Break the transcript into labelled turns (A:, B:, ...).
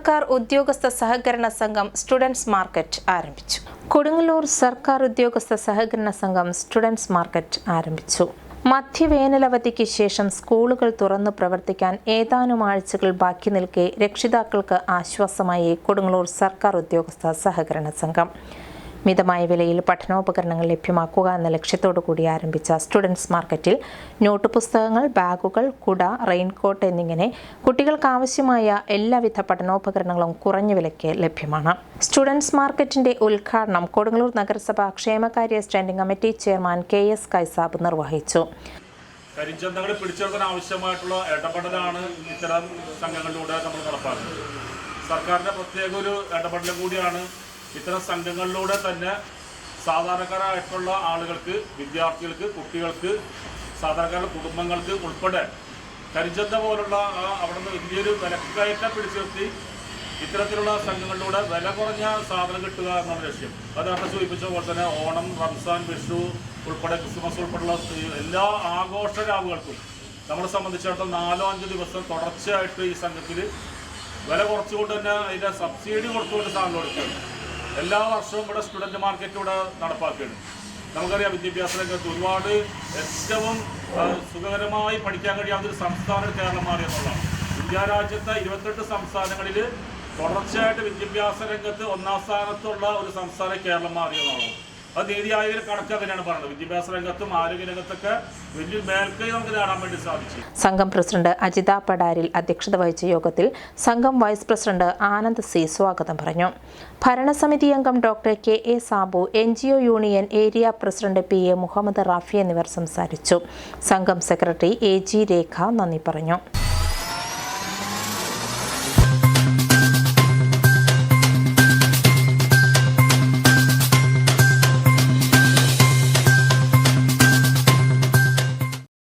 A: സർക്കാർ ഉദ്യോഗസ്ഥ സഹകരണ സംഘം സ്റ്റുഡൻസ് മാർക്കറ്റ് ആരംഭിച്ചു. കൊടുങ്ങല്ലൂർ സർക്കാർ ഉദ്യോഗസ്ഥ സഹകരണ സംഘം സ്റ്റുഡൻസ് മാർക്കറ്റ് ആരംഭിച്ചു. മധ്യവേനലവധിക്ക് ശേഷം സ്കൂളുകൾ തുറന്നു പ്രവർത്തിക്കാൻ ഏതാനും ആഴ്ചകൾ ബാക്കി നിൽക്കെ രക്ഷിതാക്കൾക്ക് ആശ്വാസമായി കൊടുങ്ങല്ലൂർ സർക്കാർ ഉദ്യോഗസ്ഥ സഹകരണ സംഘം. മിതമായ വിലയിൽ പഠനോപകരണങ്ങൾ ലഭ്യമാക്കുക എന്ന ലക്ഷ്യത്തോടു കൂടി ആരംഭിച്ച സ്റ്റുഡൻസ് മാർക്കറ്റിൽ നോട്ട് പുസ്തകങ്ങൾ ബാഗുകൾ കുട റെയിൻകോട്ട് എന്നിങ്ങനെ കുട്ടികൾക്ക് ആവശ്യമായ എല്ലാവിധ പഠനോപകരണങ്ങളും കുറഞ്ഞ വിലയ്ക്ക് ലഭ്യമാണ്. സ്റ്റുഡൻസ് മാർക്കറ്റിന്റെ ഉദ്ഘാടനം കൊടുങ്ങല്ലൂർ നഗരസഭ ക്ഷേമകാര്യ standing committee chairman K S Kaisab നിർവഹിച്ചു.
B: കരിഞ്ചന്തകളെ ആവശ്യമായിട്ടുള്ള നമ്മൾ സർക്കാരിന്റെ പ്രത്യേക ഒരു ഇടപെടൽ കൂടിയാണ് ഇത്തരം സംഘങ്ങളിലൂടെ തന്നെ സാധാരണക്കാരായിട്ടുള്ള ആളുകൾക്ക് വിദ്യാർത്ഥികൾക്ക് കുട്ടികൾക്ക് സാധാരണക്കാരുടെ കുടുംബങ്ങൾക്ക് ഉൾപ്പെടെ കരിഞ്ചന്ത പോലുള്ള ആ അവിടെ നിന്ന് വലിയൊരു വിലക്കയറ്റം പിടിച്ചു നിർത്തി ഇത്തരത്തിലുള്ള സംഘങ്ങളിലൂടെ വില കുറഞ്ഞ സാധനം കിട്ടുക എന്നാണ് ലക്ഷ്യം. അത് അവിടെ സൂചിപ്പിച്ച പോലെ തന്നെ ഓണം റംസാൻ വിഷു ഉൾപ്പെടെ ക്രിസ്മസ് ഉൾപ്പെടെയുള്ള എല്ലാ ആഘോഷ രാവുകൾക്കും നമ്മളെ സംബന്ധിച്ചിടത്തോളം നാലോ അഞ്ചോ ദിവസം തുടർച്ചയായിട്ട് ഈ സംഘത്തിൽ വില കുറച്ചുകൊണ്ട് തന്നെ അതിന്റെ സബ്സിഡി കൊടുത്തുകൊണ്ട് സാധനം കൊടുക്കുകയാണ്. എല്ലാ വർഷവും ഇവിടെ സ്റ്റുഡന്റ് മാർക്കറ്റ് ഇവിടെ നടപ്പാക്കുകയാണ്. നമുക്കറിയാം വിദ്യാഭ്യാസ രംഗത്ത് ഒരുപാട് ഏറ്റവും സുഖകരമായി പഠിക്കാൻ കഴിയാവുന്ന ഒരു സംസ്ഥാനം കേരളം മാറി എന്നുള്ളതാണ്. ഇന്ത്യ രാജ്യത്തെ ഇരുപത്തെട്ട് സംസ്ഥാനങ്ങളിൽ തുടർച്ചയായിട്ട് വിദ്യാഭ്യാസ രംഗത്ത് ഒന്നാം സ്ഥാനത്തുള്ള ഒരു സംസ്ഥാനം കേരളം മാറിയെന്നുള്ളതാണ് അത് നീതി ആയോഗിന്റെ കണക്ക് അങ്ങനെയാണ് പറയുന്നത് വിദ്യാഭ്യാസ രംഗത്തും ആരോഗ്യ രംഗത്തൊക്കെ വലിയൊരു മേൽക്കൈ നമുക്ക് നേടാൻ വേണ്ടി സാധിച്ചു.
A: സംഘം പ്രസിഡന്റ് അജിത പടാരിൽ അധ്യക്ഷത വഹിച്ച യോഗത്തിൽ സംഘം വൈസ് പ്രസിഡന്റ് ആനന്ദ് സി സ്വാഗതം പറഞ്ഞു. ഭരണസമിതി അംഗം doctor K A Sabu N G O union area president P A Muhammad Rafi എന്നിവർ സംസാരിച്ചു. സംഘം സെക്രട്ടറി എ ജി രേഖ നന്ദി പറഞ്ഞു.